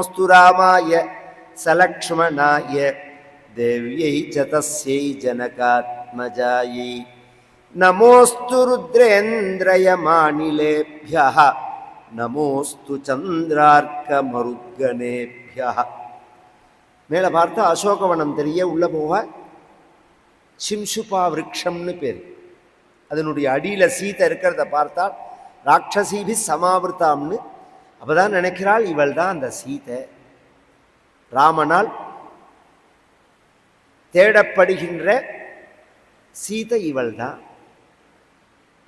நமோஸ்து ராமாய சலக்ஷ்மணாய தேவ்யை ச தஸ்யை ஜனகாத்மஜாயை நமோஸ்து ருத்ரேந்திரயமானிலேபிய நமோஸ்து சந்திரார்க்க மருத்கணேபிய மேலே பார்த்தா அசோகவனம் தெரிய உள்ள போக சிம்சுபா விரக்ஷம்னு பேர். அதனுடைய அடியில் சீத்தை இருக்கிறத பார்த்தால் ராட்சசீபி சமாவிர்த்தாம்னு அப்பதான் நினைக்கிறாள் இவள் தான் அந்த சீதை. ராமனால் தேடப்படுகின்ற சீதை இவள் தான்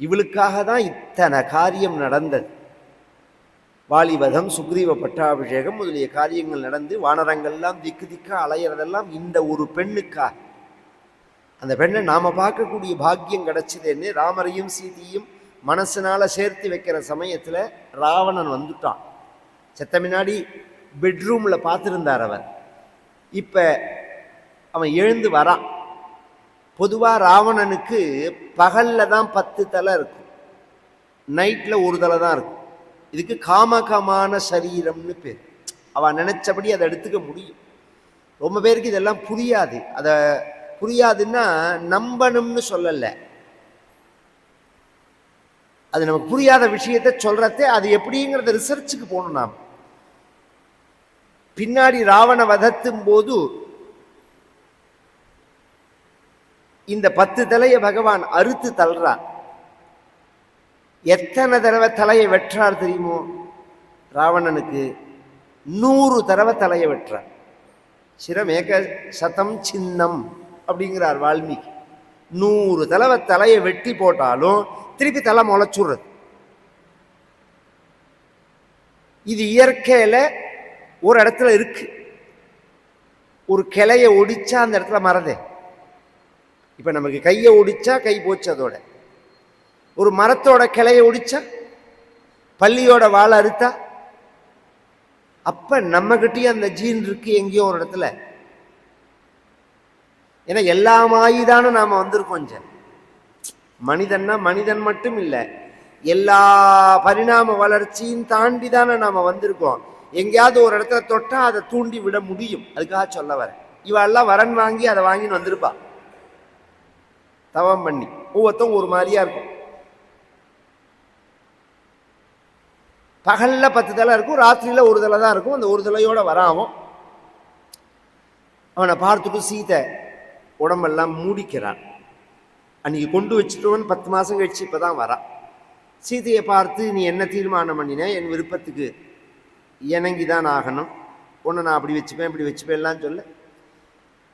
இவளுக்காக தான் இத்தனை காரியம் நடந்தது. வாலிவதம் சுக்ரீவ பட்டாபிஷேகம் முதலிய காரியங்கள் நடந்து வானரங்கள்லாம் திக்கு திக்கா அலையிறதெல்லாம் இந்த ஒரு பெண்ணுக்காக. அந்த பெண்ணை நாம் பார்க்கக்கூடிய பாக்கியம் கிடைச்சதுன்னு ராமரையும் சீதையும் மனசுனால சேர்த்து வைக்கிற சமயத்தில் ராவணன் வந்துட்டான். செத்த முன்னாடி பெட்ரூமில் பார்த்துருந்தார் அவர். இப்போ அவன் எழுந்து வரான். பொதுவாக ராவணனுக்கு பகலில் தான் பத்து தலை இருக்கும். நைட்டில் ஒரு தலை தான் இருக்கும். இதுக்கு காமகமான சரீரம்னு பேர். அவன் நினச்சபடி அதை எடுத்துக்க முடியும். ரொம்ப பேருக்கு இதெல்லாம் புரியாது. அதை புரியாதுன்னா நம்பணும்னு சொல்லலை. அது நமக்கு புரியாத விஷயத்தை சொல்றதே அது எப்படிங்கிறத ரிசர்ச்சுக்கு போகணும் நாம். பின்னாடி ராவண வதத்தும் போது இந்த பத்து தலையை பகவான் அறுத்து தள்ளுறான் எத்தனை தடவை தலையை வெற்றார் தெரியுமோ? ராவணனுக்கு நூறு தடவை தலையை வெற்றார் சிரமேக சதம் சின்னம் அப்படிங்கிறார் வால்மீகி. நூறு தடவை தலையை வெட்டி போட்டாலும் திருப்பி தலை முளைச்சுடுறது. இது இயற்கையில ஒரு இடத்துல இருக்கு. ஒரு கிளையை ஒடிச்சா அந்த இடத்துல மறதே இப்போ நமக்கு கையை ஒடிச்சா கை போச்சு அதோட. ஒரு மரத்தோட கிளையை ஒடிச்சா பள்ளியோட வாழை அறுத்தா அப்போ நம்ம அந்த ஜீன் இருக்கு எங்கேயோ ஒரு இடத்துல. ஏன்னா எல்லாமாயிதானே நாம் வந்திருக்கோம் கொஞ்சம் மனிதன்னா மனிதன் மட்டும் இல்லை எல்லா பரிணாம வளர்ச்சியும் தாண்டி தானே நாம் வந்திருக்கோம். எங்கேயாவது ஒரு இடத்துல தொட்டால் அதை தூண்டி விட முடியும். அதுக்காக சொல்ல வரேன். இவெல்லாம் வரன் வாங்கி அதை வாங்கின்னு வந்திருப்பா. தவம் பண்ணி. ஒவ்வொருத்தரும் ஒரு மாதிரியா இருக்கும். பகல்ல பத்து தலை இருக்கும் ராத்திரியில் ஒரு தலை தான் இருக்கும். அந்த ஒரு தலையோட வராமோ அவனை பார்த்துட்டு சீதை உடம்பெல்லாம் மூடிக்கிறான். அன்னைக்கு கொண்டு வச்சுட்டோன்னு பத்து மாதம் கழிச்சு இப்போ தான் வரான் சீதையை பார்த்து நீ என்ன தீர்மானம் பண்ணின? என் விருப்பத்துக்கு இணங்கி தான் ஆகணும். ஒன்று நான் அப்படி வச்சுப்பேன் இப்படி வச்சுப்பேன்லாம் சொல்ல.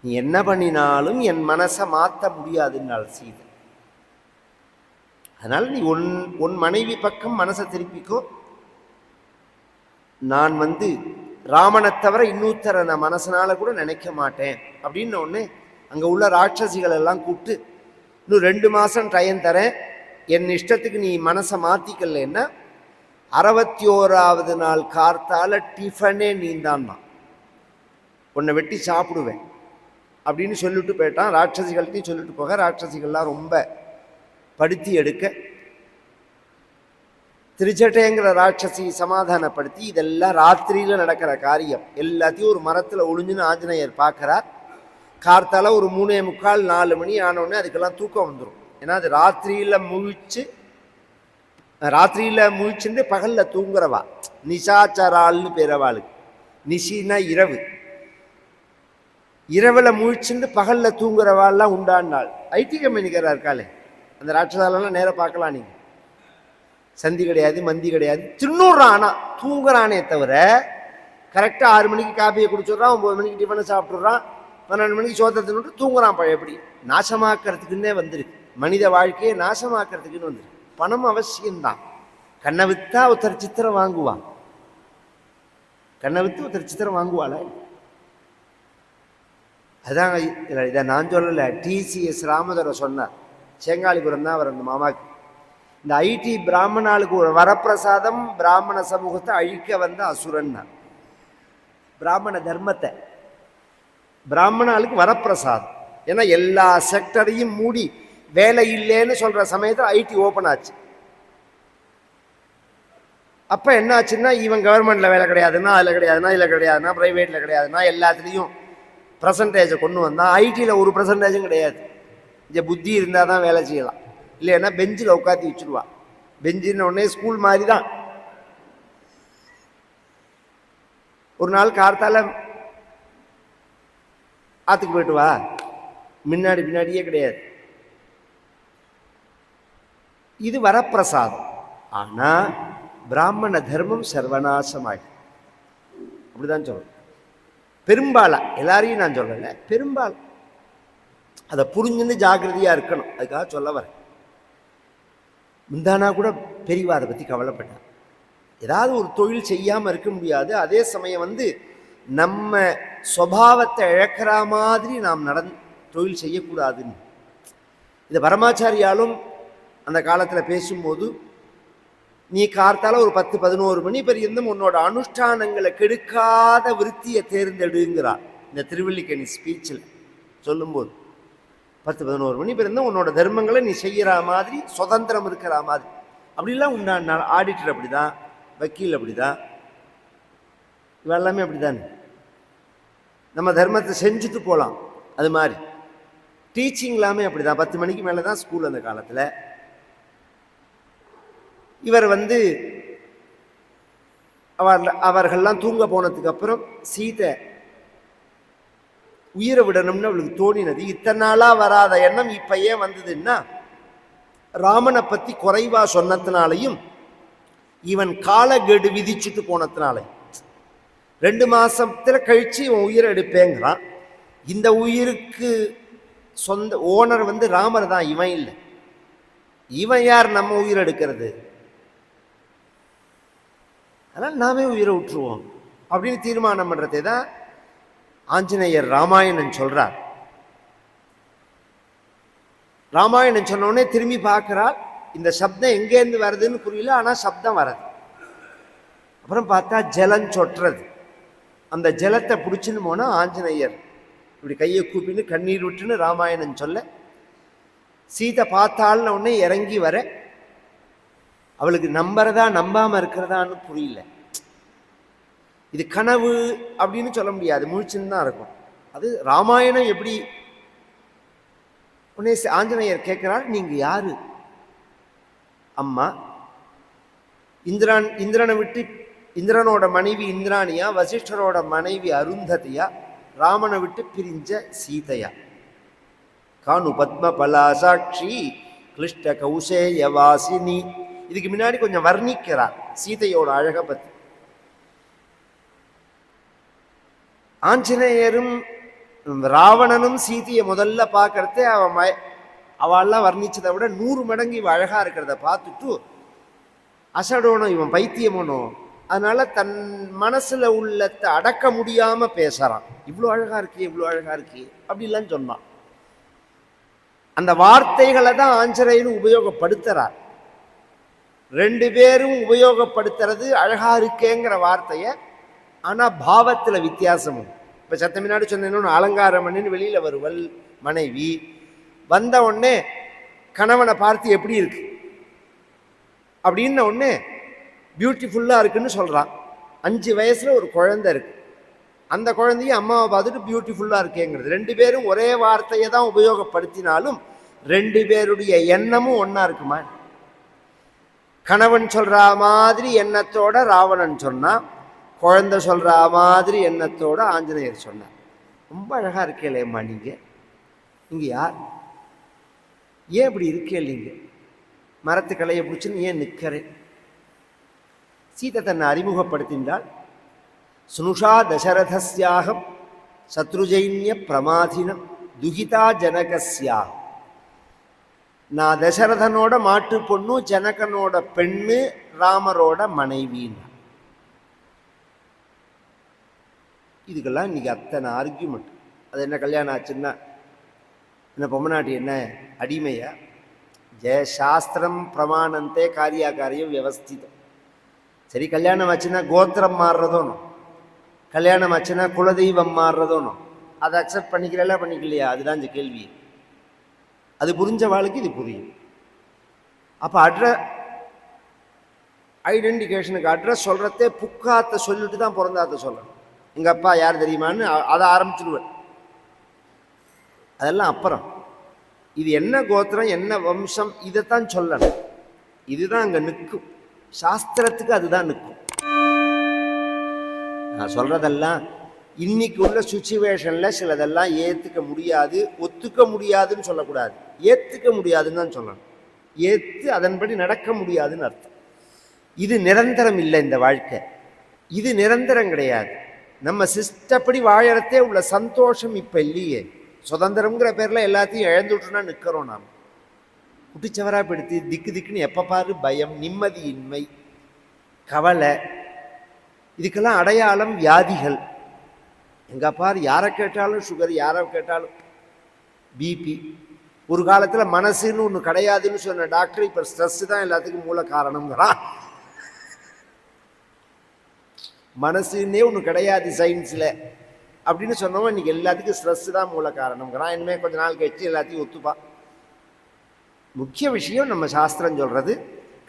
நீ என்ன பண்ணினாலும் என் மனசை மாற்ற முடியாதுன்னாள் சீதை. அதனால் நீ உன் உன் மனைவி பக்கம் மனசை திருப்பிக்கோ. நான் வந்து ராமனை தவிர இன்னொருத்தரை நான் மனசனால் கூட நினைக்க மாட்டேன். அப்படின்னு ஒன்று அங்கே உள்ள ராட்சசிகள் எல்லாம் கூப்பிட்டு இன்னும் ரெண்டு மாதம் டைம் தரேன். என் இஷ்டத்துக்கு நீ மனசை மாற்றிக்கலன்னா அறுபத்தி ஓராவது நாள் கார்த்தால டிஃபனே நீந்தான்னா உன்னை வெட்டி சாப்பிடுவேன். அப்படின்னு சொல்லிட்டு போயிட்டான். ராட்சசிகள்கிட்டையும் சொல்லிட்டு போக ராட்சசிகள்லாம் ரொம்ப படுத்தி எடுக்க திருச்சட்டைங்கிற ராட்சசி சமாதானப்படுத்தி இதெல்லாம் ராத்திரியில் நடக்கிற காரியம். எல்லாத்தையும் ஒரு மரத்தில் ஒளிஞ்சுன்னு ஆஞ்சநேயர் பார்க்குறார். கார்த்தால ஒரு மூணே முக்கால் நாலு மணி ஆனவுடனே அதுக்கெல்லாம் தூக்கம் வந்துடும் ஏன்னா அது ராத்திரியில் முழிச்சு ராத்திரியில் முழிச்சுட்டு பகலில் தூங்குறவா. நிஷாச்சரால்னு பேரவாளுக்கு நிஷினா இரவு. இரவில் முழிச்சுட்டு பகலில் தூங்குறவாள்லாம் உண்டான்னாள் ஐடி கம்பெனிக்காரா இருக்காளே. அந்த ராட்சதாலெல்லாம் நேராக பார்க்கலாம் நீங்கள் சந்தி கிடையாது மந்தி கிடையாது. தின்னுடுறான். ஆனால் தூங்குறானே தவிர கரெக்டாக ஆறு மணிக்கு காப்பியை குடிச்சிடுறான் ஒம்பது மணிக்கு டிஃபனை சாப்பிட்றான் பன்னெண்டு மணிக்கு சோத்தை தின்னுட்டு தூங்குறான் பழையபடி நாசமாக்கிறதுக்குன்னே வந்திருக்கு. மனித வாழ்க்கையை நாசமாக்கிறதுக்குன்னு வந்துருக்கு. பணம் அவசியம்தான். கண்ணை வித்தா ஒருத்தர் சித்திரம் வாங்குவான். கண்ணை வித்து ஒருத்தர் சித்திரம் வாங்குவாள? அதான் இதை நான் சொல்லலை. டிசிஎஸ் ராமதுரை சொன்னார். சேங்காலிபுரம் தான் அவர் அந்த மாமாக்கு. இந்த ஐடி பிராமணாளுக்கு ஒரு வரப்பிரசாதம் பிராமண சமூகத்தை அழிக்க வந்த அசுரன்னா பிராமண தர்மத்தை. பிராமணாளுக்கு வரப்பிரசாதம். ஏன்னா எல்லா செக்டரையும் மூடி வேலை இல்லைன்னு சொல்கிற சமயத்தில் ஐடி ஓப்பன் ஆச்சு. அப்போ என்ன ஆச்சுன்னா இவன் கவர்மெண்ட்டில் வேலை கிடையாதுன்னா அதில் கிடையாதுன்னா இதில் கிடையாதுன்னா ப்ரைவேட்டில் கிடையாதுன்னா எல்லாத்துலேயும் பர்சன்டேஜை கொண்டு வந்தால் ஐடியில் ஒரு பர்சன்டேஜும் கிடையாது. இங்கே புத்தி இருந்தால் தான் வேலை செய்யலாம். இல்லைன்னா பெஞ்சில் உட்காத்தி வச்சுருவா. பெஞ்சின்னு உடனே ஸ்கூல் மாதிரி தான் ஒரு நாள் கார்த்தால ஆற்றுக்கு போயிட்டு வா. முன்னாடி பின்னாடியே கிடையாது. இது வரப்பிரசாதம். ஆனால் பிராமண தர்மம் சர்வநாசமாயிடும் அப்படிதான் சொல்லணும் பெரும்பாலா எல்லாரையும் நான் சொல்லலை பெரும்பாலும் அதை புரிஞ்சுன்னு ஜாகிரதையாக இருக்கணும். அதுக்காக சொல்ல வரேன். முந்தானா கூட பெரியவா அதை பற்றி கவலைப்பட்டேன் ஏதாவது ஒரு தொழில் செய்யாமல் இருக்க முடியாது. அதே சமயம் வந்து நம்ம சுவாவத்தை இழக்கிற மாதிரி நாம் நடந் தொழில் செய்யக்கூடாதுன்னு இந்த பரமாச்சாரியாலும் அந்த காலத்தில் பேசும்போது நீ கார்த்தால ஒரு பத்து பதினோரு மணி பெரியந்தும் உன்னோட அனுஷ்டானங்களை கெடுக்காத விருத்தியை தேர்ந்தெடுங்கிறார் இந்த திருவள்ளிக்கணி ஸ்பீச்சில் சொல்லும்போது பத்து பதினோரு மணி பிறந்தும் உன்னோட தர்மங்களை நீ செய்கிற மாதிரி சுதந்திரம் இருக்கிற மாதிரி அப்படிலாம் உண்டா ஆடிட்டர் அப்படி தான் வக்கீல் அப்படி தான் இவெல்லாமே அப்படி தானே நம்ம தர்மத்தை செஞ்சுட்டு போகலாம் அது மாதிரி. டீச்சிங் எல்லாமே அப்படி தான் பத்து மணிக்கு மேலே தான் ஸ்கூல் அந்த காலத்தில். இவர் வந்து அவர் அவர்கள்லாம் தூங்க போனதுக்கு அப்புறம் சீதை உயிரை விடணும்னு அவளுக்கு தோணினது. இத்தனை நாளாக வராத எண்ணம் இப்போ ஏன் வந்ததுன்னா ராமனை பற்றி குறைவாக சொன்னதுனாலையும் இவன் காலகெடு விதிச்சுட்டு போனதுனாலையும். ரெண்டு மாதத்தில் கழித்து இவன் உயிரை எடுப்பேங்கிறான். இந்த உயிருக்கு சொந்த ஓனர் வந்து ராமர் தான் இவன் இல்லை. இவன் யார் நம்ம உயிர் எடுக்கிறது? அதனால் நாமே உயிரை விட்டுருவோம் அப்படின்னு தீர்மானம் பண்ணுறதே தான் ஆஞ்சநேயர் ராமாயணன் சொல்கிறார் ராமாயணம் சொன்னோடனே திரும்பி பார்க்குறா இந்த சப்தம் எங்கேருந்து வருதுன்னு புரியல ஆனால் சப்தம் வராது அப்புறம் பார்த்தா ஜலம் சொட்டுறது அந்த ஜலத்தை பிடிச்சின்னு போனால் ஆஞ்சநேயர். இப்படி கையை கூப்பின்னு கண்ணீர் விட்டுன்னு ராமாயணம் சொல்ல சீதை பார்த்தாள்னு உடனே இறங்கி வர அவளுக்கு நம்புறதா நம்பாமல் இருக்கிறதான்னு புரியல. இது கனவு அப்படின்னு சொல்ல முடியாது முழிச்சுன்னு தான் இருக்கும். அது ராமாயணம் எப்படி? உடனே ஆஞ்சநேயர் கேட்குறாள் நீங்க யாரு? அம்மா. இந்திரான் இந்திரனை விட்டு இந்திரனோட மனைவி இந்திராணியா வசிஷ்டரோட மனைவி அருந்ததியா ராமனை விட்டு பிரிஞ்ச சீதையா. கானு பத்ம பலாசாட்சி கிளிஷ்ட கௌசேய வாசினி. இதுக்கு முன்னாடி கொஞ்சம் வர்ணிக்கிறார் சீதையோட அழகை பத்தி. ஆஞ்சநேயரும் ராவணனும் சீதையை முதல்ல பார்க்கறதே அவன் மய அவெல்லாம் வர்ணிச்சதை விட நூறு மடங்கு இவன் அழகா இருக்கிறத பார்த்துட்டு அசடோனும் இவன் பைத்தியமோனோ அதனால தன் மனசுல உள்ளத்தை அடக்க முடியாம பேசுறான். இவ்வளோ அழகா இருக்கே இவ்வளோ அழகா இருக்கே அப்படிலாம் சொன்னான். அந்த வார்த்தைகளை தான் ஆஞ்சநேயரும் உபயோகப்படுத்துறார். ரெண்டு பேரும் உபயோகப்படுத்துறது அழகா இருக்கேங்கிற வார்த்தையை ஆனால் பாவத்தில் வித்தியாசம் இப்போ சத்த சத்தமினாடி சொன்னேன்னு அலங்காரம் வெளியில் வருவல் மனைவி. வந்த உடனே கணவனை பார்த்து எப்படி இருக்கு? அப்படின்ன உடனே பியூட்டிஃபுல்லாக இருக்குன்னு சொல்கிறான் அஞ்சு வயசில் ஒரு குழந்தை இருக்குது அந்த குழந்தையும் அம்மாவை பார்த்துட்டு பியூட்டிஃபுல்லாக இருக்கேங்கிறது. ரெண்டு பேரும் ஒரே வார்த்தையை தான் உபயோகப்படுத்தினாலும் ரெண்டு பேருடைய எண்ணமும் ஒன்றா இருக்குமா? கணவன் சொல்கிற மாதிரி எண்ணத்தோட ராவணன் சொன்னான் குழந்தை சொல்கிற மாதிரி எண்ணத்தோட ஆஞ்சநேயர் சொன்னார். ரொம்ப அழகாக இருக்கேலேம்மா நீங்கள் நீங்கள் யார்? ஏன் இப்படி இருக்கே இல்லைங்க மரத்து கலையை பிடிச்சின்னு ஏன் நிற்கிறேன் சீதை தன்னை அறிமுகப்படுத்தின்றால் சுனுஷா தசரதஸ்யாகம் சத்ருஜைன்ய பிரமாதினம் துகிதா ஜனகஸ்யாகம். நான் தசரதனோட மாட்டு பொண்ணு ஜனகனோட பெண்ணு ராமரோட மனைவின்னு இதுக்கெல்லாம் இன்னைக்கு அத்தனை ஆர்கியூமெண்ட் அது என்ன கல்யாணம் ஆச்சுன்னா இந்த பொம்மநாட்டி என்ன அடிமையா? ஜெய சாஸ்திரம் பிரமாணந்தே காரியாகாரியம் வியவஸ்திதம். சரி கல்யாணம் ஆச்சுன்னா கோத்திரம் மாறுறதோனோ கல்யாணம் ஆச்சுன்னா குலதெய்வம் மாறுறதோனோ அதை அக்செப்ட் பண்ணிக்கிறல பண்ணிக்கலையா? அதுதான் இந்த கேள்வி. அது புரிஞ்ச வாழ்க்கை இது புரியும். அப்போ அட்ர ஐடென்டிஃபிகேஷனுக்கு அட்ரஸ் சொல்கிறதே புக்காத்த சொல்லிட்டு தான் பிறந்தாத்த சொல்லணும். எங்கள் அப்பா யார் தெரியுமான்னு அதை ஆரம்பிச்சிடுவேன் அதெல்லாம் அப்புறம். இது என்ன கோத்திரம் என்ன வம்சம் இதைத்தான் சொல்லணும். இதுதான் அங்கே நிற்கும். சாஸ்திரத்துக்கு அதுதான் நிற்கும் நான் சொல்றதெல்லாம் இன்னைக்கு உள்ள சுச்சுவேஷனில் சிலதெல்லாம் ஏற்றுக்க முடியாது ஒத்துக்க முடியாதுன்னு சொல்லக்கூடாது. ஏற்றுக்க முடியாதுன்னு தான் சொல்லணும். ஏற்று அதன்படி நடக்க முடியாதுன்னு அர்த்தம். இது நிரந்தரம் இல்லை இந்த வாழ்க்கை. இது நிரந்தரம் கிடையாது. நம்ம சிஸ்டப்படி வாழறதே உள்ள சந்தோஷம் இப்போ இல்லையே. சுதந்திரம்ங்கிற பேரில் எல்லாத்தையும் இழந்துட்டுனா நிற்கிறோம் நாம். குட்டிச்சவராக பிடித்து திக்கு திக்குன்னு எப்போ பாரு பயம் நிம்மதியின்மை கவலை. இதுக்கெல்லாம் அடையாளம் வியாதிகள். எங்கே பாரு யாரை கேட்டாலும் சுகர் யாரை கேட்டாலும் பிபி ஒரு காலத்தில் மனசுன்னு ஒன்று கிடையாதுன்னு சொன்ன டாக்டர் இப்போ ஸ்ட்ரெஸ்ஸு தான் எல்லாத்துக்கும் மூல காரணம்ங்கிறான் மனசுன்னே ஒன்று கிடையாது சயின்ஸில் அப்படின்னு சொன்னவன் இன்னைக்கு எல்லாத்துக்கும் ஸ்ட்ரெஸ்ஸு தான் மூல காரணம்ங்கிறான் இனிமேல் கொஞ்ச நாள் கழிச்சு எல்லாத்தையும் ஒத்துப்பான். முக்கிய விஷயம் நம்ம சாஸ்திரம் சொல்கிறது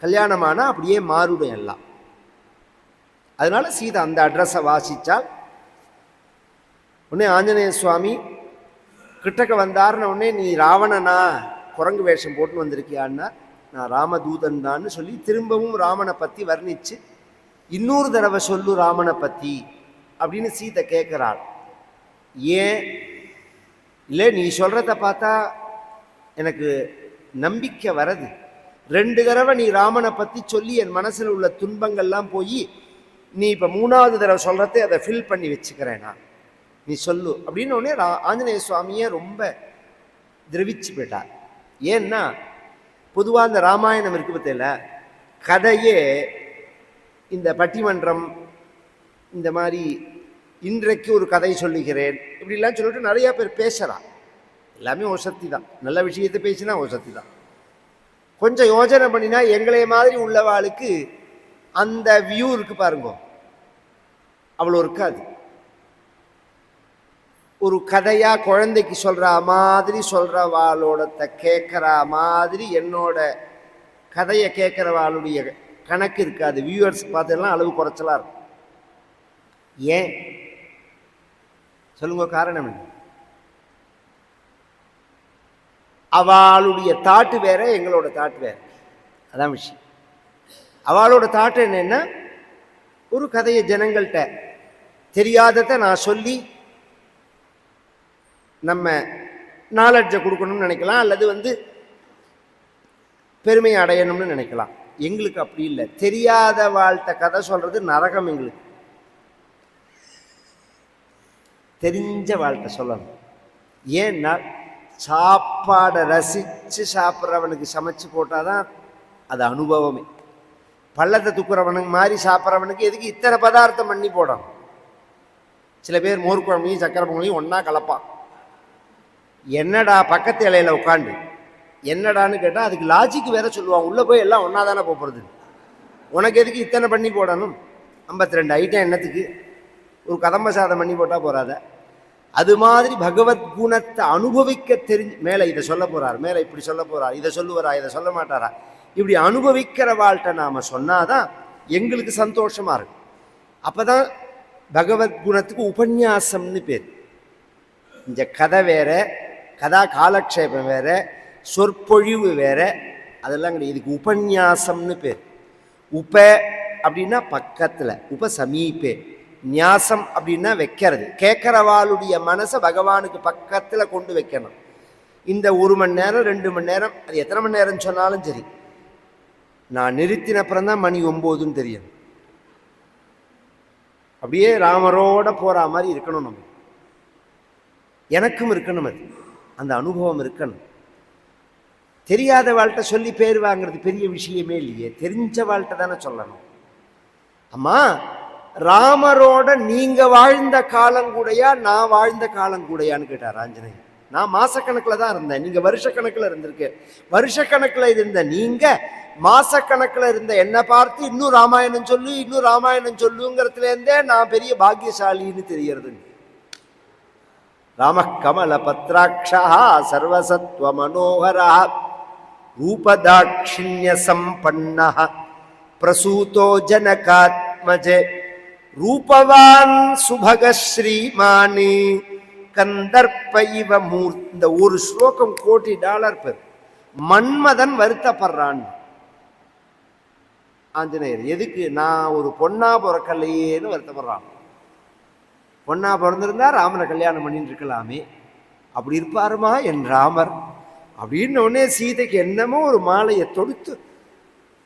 கல்யாணமானால் அப்படியே மாறுடும் எல்லாம். அதனால் சீதா அந்த அட்ரஸை வாசித்தால் உடனே ஆஞ்சநேய சுவாமி கிட்டக்க வந்தாருன உடனே நீ ராவணனா குரங்கு வேஷம் போட்டு வந்திருக்கியான்னா நான் ராமதூதன் தான்னு சொல்லி திரும்பவும் ராமனை பற்றி வர்ணிச்சு இன்னொரு தடவை சொல்லு ராமனை பற்றி அப்படின்னு சீதை கேட்குறாள் ஏன்? இல்லை நீ சொல்கிறத பார்த்தா எனக்கு நம்பிக்கை வரது. ரெண்டு தடவை நீ ராமனை பற்றி சொல்லி என் மனசில் உள்ள துன்பங்கள்லாம் போய் நீ இப்போ மூணாவது தடவை சொல்கிறதே அதை ஃபில் பண்ணி வச்சுக்கிறேன் நான். நீ சொல்லு. அப்படின்னு உடனே ரா ஆஞ்சநேய சுவாமியை ரொம்ப திரவிச்சு போயிட்டார். ஏன்னா பொதுவாக இந்த ராமாயணம் இருக்கு பத்தியில கதையே இந்த பட்டிமன்றம் இந்த மாதிரி இன்றைக்கு ஒரு கதை சொல்லுகிறேன் இப்படிலாம் சொல்லிட்டு நிறையா பேர் பேசுகிறான் எல்லாமே ஒசத்தி தான். நல்ல விஷயத்தை பேசினா ஒசத்தி தான். கொஞ்சம் யோசனை பண்ணினா எங்களை மாதிரி உள்ளவாளுக்கு அந்த வியூ இருக்கு பாருங்க. அவ்வளோ இருக்காது. ஒரு கதையா குழந்தைக்கு சொல்ற மாதிரி சொல்றவாளோடத்த கேட்குற மாதிரி என்னோட கதையை கேட்குறவாளுடைய கணக்கு இருக்காது. வியூவர்ஸ் பார்த்தெல்லாம் அளவு குறைச்சலாக இருக்கும். ஏன்? சொல்லுங்க காரணம் என்ன? அவளுடைய தாட்டு வேற எங்களோட தாட்டு வேற. அதான் விஷயம். அவளோட தாட்டு என்னென்னா ஒரு கதையை ஜனங்கள்கிட்ட தெரியாததை நான் சொல்லி நம்ம நாலெட்ஜை கொடுக்கணும்னு நினைக்கலாம் அல்லது வந்து பெருமை அடையணும்னு நினைக்கலாம். எங்களுக்கு அப்படி இல்லை. தெரியாத வாழ்த்த கதை சொல்கிறது நரகம் எங்களுக்கு. தெரிஞ்ச வாழ்க்கை சொல்லணும். ஏன்னா சாப்பாடை ரசித்து சாப்பிட்றவனுக்கு சமைச்சு போட்டாதான் அது அனுபவமே. பள்ளத்தை துக்குறவனுக்கு மாதிரி சாப்பிட்றவனுக்கு எதுக்கு இத்தனை பதார்த்தம் பண்ணி போடணும்? சில பேர் மோர் குழம்பையும் சக்கரை பொங்கலையும் ஒன்றா கலப்பான். என்னடா பக்கத்து இலையில் உட்காந்து என்னடான்னு கேட்டால் அதுக்கு லாஜிக் வேற சொல்லுவான் உள்ளே போய் எல்லாம் ஒன்றா தானே போகிறது உனக்கு எதுக்கு இத்தனை பண்ணி போடணும்? ஐம்பத்தி ரெண்டு ஐட்டம் என்னத்துக்கு? ஒரு கதம்ப சாதம் பண்ணி போட்டால் போகாத அது மாதிரி பகவத் குணத்தை அனுபவிக்க தெரிஞ்சு மேலே இதை சொல்ல போகிறார் மேலே இப்படி சொல்ல போகிறார் இதை சொல்லுவாரா இதை சொல்ல மாட்டாரா? இப்படி அனுபவிக்கிற வாழ்கிட்ட நாம் சொன்னாதான் எங்களுக்கு சந்தோஷமாக இருக்கும். அப்பதான் பகவத் குணத்துக்கு உபன்யாசம்னு பேர். இந்த கதை வேற கதா காலக்ஷேபம் வேற சொற்பொழிவு வேற அதெல்லாம் கிடையாது. இதுக்கு உபன்யாசம்னு பேர். உப அப்படின்னா பக்கத்தில் உப சமீபே நியாசம் அப்படின்னா வைக்கிறது. கேட்குறவாளுடைய மனசை பகவானுக்கு பக்கத்தில் கொண்டு வைக்கணும். இந்த ஒரு மணி நேரம் ரெண்டு மணி நேரம் அது எத்தனை மணி நேரம் சொன்னாலும் சரி. நான் நிறுத்தின அப்புறம் தான் மணி ஒம்போதுன்னு தெரியும். அப்படியே ராமரோட போகிற மாதிரி இருக்கணும் நம்ம. எனக்கும் இருக்கணும் அது. அந்த அனுபவம் இருக்கணும். தெரியாத வாழ்கிட்ட சொல்லி பேர் வாங்குறது பெரிய விஷயமே இல்லையே. தெரிஞ்ச வாழ்கிட்ட தானே சொல்லணும். அம்மா ராமரோட நீங்க வாழ்ந்த காலங்கூடையா நான் வாழ்ந்த காலம் கூடயான்னு கேட்டார் ஆஞ்சநேயன் நான் மாசக்கணக்கில் தான் இருந்தேன். நீங்க வருஷக்கணக்கில் இருந்திருக்கு. வருஷக்கணக்கில் இருந்த நீங்க மாசக்கணக்கில் இருந்த என்னை பார்த்து இன்னும் ராமாயணம் சொல்லு இன்னும் ராமாயணம் சொல்லுங்கிறதுல இருந்தே நான் பெரிய பாக்கியசாலின்னு தெரியறது ராமகமல பத்ராட்சா சர்வசத்வ மனோகரா ரூபதாட்சிணிய சம்பன்ன பிரசூதோ ஜனகாத்மஜே. ரூபவான் சுபக ஸ்ரீமானி கந்தர்ப்ப இவ மூர் இந்த ஒரு ஸ்லோகம் கோடி டாலர் பெர். மன்மதன் வருத்தப்படுறான். ஆஞ்சநேயர் எதுக்கு? நான் ஒரு பொண்ணா பிறக்கலையேன்னு வருத்தப்படுறான். பொண்ணா பிறந்திருந்தா ராமனை கல்யாணம் பண்ணிட்டு இருக்கலாமே. அப்படி இருப்பாருமா என் ராமர்? அப்படின்னு உடனே சீதைக்கு என்னமோ ஒரு மாலையை தொடுத்து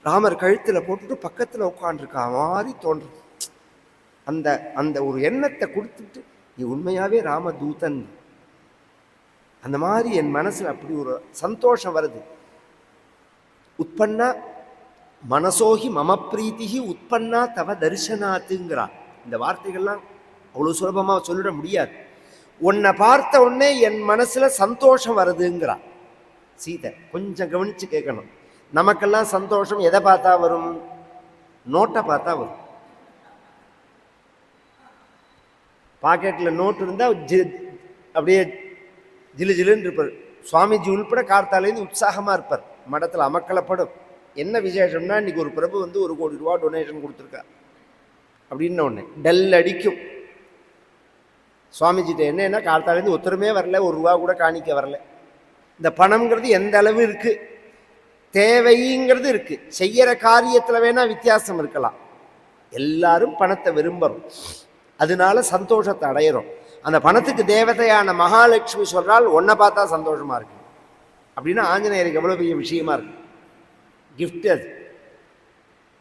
ராமர் கழுத்தில் போட்டுட்டு பக்கத்தில் உட்காந்துருக்கா மாதிரி தோன்றுது. அந்த அந்த ஒரு எண்ணத்தை கொடுத்துட்டு நீ உண்மையாகவே ராமதூதன். அந்த மாதிரி என் மனசில் அப்படி ஒரு சந்தோஷம் வருது. உட்பன்னா மனசோகி மம பிரீத்திகி உட்பன்னா தவ தரிசனாத்துங்கிறா இந்த வார்த்தைகள்லாம் அவ்வளோ சுலபமாக சொல்லிட முடியாது. உன்னை பார்த்த உடனே என் மனசில் சந்தோஷம் வருதுங்கிறா சீதை கொஞ்சம் கவனித்து கேட்கணும். நமக்கெல்லாம் சந்தோஷம் எதை பார்த்தா வரும்? நோட்டை பார்த்தா வரும். பாக்கெட்டில் நோட்டு இருந்தால் ஜி அப்படியே ஜிலு ஜிலுன்னு இருப்பார். சுவாமிஜி உள்பட கார்த்தாலேருந்து உற்சாகமாக இருப்பார். மடத்தில் அமக்கலப்படும். என்ன விசேஷம்னா இன்றைக்கி ஒரு பிரபு வந்து ஒரு கோடி ரூபா டொனேஷன் கொடுத்துருக்கா அப்படின்னு ஒன்று டல் அடிக்கும். சுவாமிஜிட்ட என்னென்னா கார்த்தாலேருந்து ஒத்தருமே வரல ஒரு ரூபா கூட காணிக்க வரல. இந்த பணம்ங்கிறது எந்த அளவு இருக்குது தேவைங்கிறது இருக்குது செய்கிற காரியத்தில் வேணால் வித்தியாசம் இருக்கலாம். எல்லாரும் பணத்தை விரும்புறோம். அதனால சந்தோஷத்தை அடையிறோம். அந்த பணத்துக்கு தேவதையான மகாலட்சுமி சொல்கிறால் ஒன்றை பார்த்தா சந்தோஷமாக இருக்கு. அப்படின்னா ஆஞ்சநேயருக்கு எவ்வளோ பெரிய விஷயமா இருக்கு. கிஃப்ட் அது.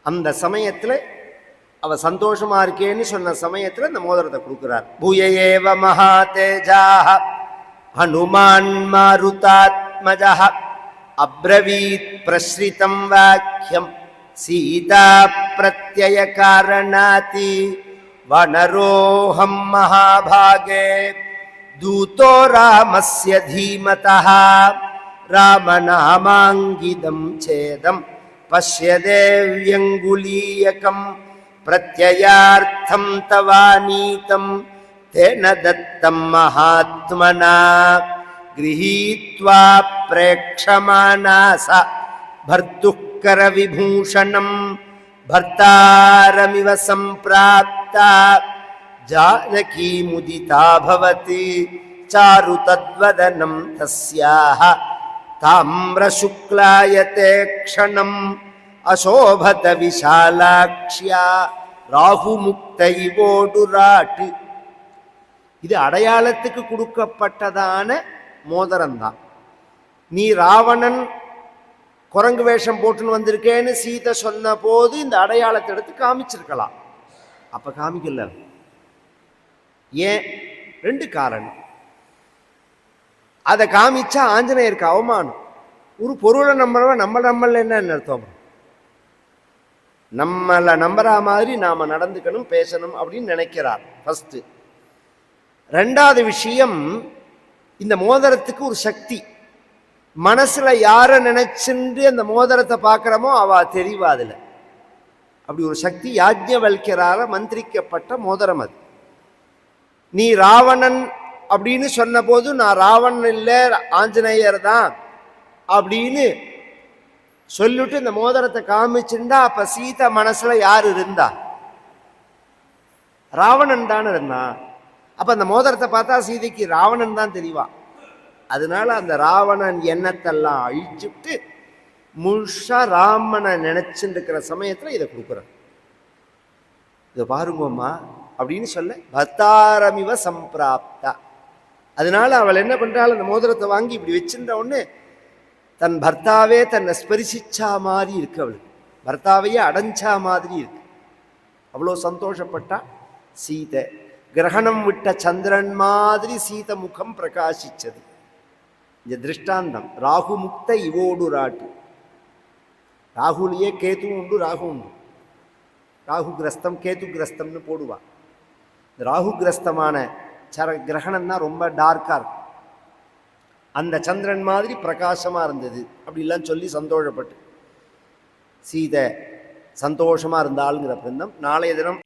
அந்த சமயத்தில் அவ சந்தோஷமா இருக்கேன்னு சொன்ன சமயத்தில் இந்த மோதிரத்தை கொடுக்குறார். பூயேவ மகா தேஜா ஹனுமான் மாருதாத்மஜ அப்ரவீத் பிரஸ்ரிதம் வாக்கியம் சீதா பிரத்யய காரணாதி. वनरोऽहं महाभागे दूतो रामस्य धीमतः रामनामाङ्गिदम् छेदम् पश्यदेव्यङ्गुलीयकम् प्रत्ययार्थं तवानीतं तेन दत्तं महात्मना गृहीत्वा प्रेक्षमाणा सा भर्तुः करविभूषणम् भर्तारमिव सम्प्राप्ता जानकी मुदिता भवति चारु तद्वदनं तस्याः ताम्रशुक्लायते क्षणम् अशोभत विशालाक्ष्या ராகுமுக்த இவோடுராட்டு இது அடையாளத்துக்கு கொடுக்கப்பட்டதான மோதிரம்தான் நீ ராவணன் குரங்கு வேஷம் போட்டுன்னு வந்திருக்கேன்னு சீதை சொன்ன போது இந்த அடையாளத்தை எடுத்து காமிச்சிருக்கலாம். அப்போ காமிக்கல. ஏன்? ரெண்டு காரணம். அதை காமிச்சா ஆஞ்சநேயருக்கு அவமானம். ஒரு பொருளை நம்புறவன் நம்ம நம்மள என்ன அர்த்தம்? நம்மளை நம்புற மாதிரி நாம் நடந்துக்கணும் பேசணும் அப்படின்னு நினைக்கிறார். ஃபஸ்ட்டு ரெண்டாவது விஷயம் இந்த மோதிரத்துக்கு ஒரு சக்தி. மனசுல யார நினைச்சுண்டு அந்த மோதிரத்தை பார்க்குறோமோ அவ தெரிவா அதுல. அப்படி ஒரு சக்தி யாஜ்ஞவல்யரால மந்திரிக்கப்பட்ட மோதிரம் அது. நீ ராவணன் அப்படின்னு சொன்ன போது நான் ராவணன் இல்லை ஆஞ்சநேயர் தான் அப்படின்னு சொல்லிட்டு இந்த மோதிரத்தை காமிச்சுண்டா அப்ப சீதா மனசுல யார் இருந்தா? ராவணன் தானே இருந்தான். அப்ப அந்த மோதிரத்தை பார்த்தா சீதைக்கு ராவணன் தான் தெரியவா அதனால அந்த ராவணன் எண்ணத்தெல்லாம் அழிச்சுட்டு முழுசாக ராமனை நினச்சிருக்கிற இருக்கிற இதை கொடுக்குறான். இதை பாருங்கம்மா அப்படின்னு சொல்ல பத்தாரமிவ சம்பிராப்தா. அதனால அவள் என்ன பண்ணுறாள் அந்த மோதிரத்தை வாங்கி இப்படி வச்சிருந்த உடனே தன் பர்த்தாவே தன்னை ஸ்பரிசிச்சா மாதிரி இருக்கு அவளுக்கு. பர்த்தாவையே அடைஞ்சா மாதிரி இருக்கு. அவ்வளோ சந்தோஷப்பட்டா சீதை. கிரகணம் விட்ட சந்திரன் மாதிரி சீத முகம் பிரகாசிச்சது. இந்த திருஷ்டாந்தம். ராகு முக்த இவோடு ராட்டு. ராகுலையே கேத்துவும் உண்டு ராகு உண்டு. ராகு கிரஸ்தம் கேத்து கிரஸ்தம்னு போடுவான் இந்த ராகு கிரஸ்தமான சர கிரகணம் தான் ரொம்ப டார்க்காக இருக்கும். அந்த சந்திரன் மாதிரி பிரகாசமாக இருந்தது. அப்படிலாம் சொல்லி சந்தோஷப்பட்டு. சீதை சந்தோஷமாக இருந்தாளுங்கிற பிறந்தம் நாளைய தினம்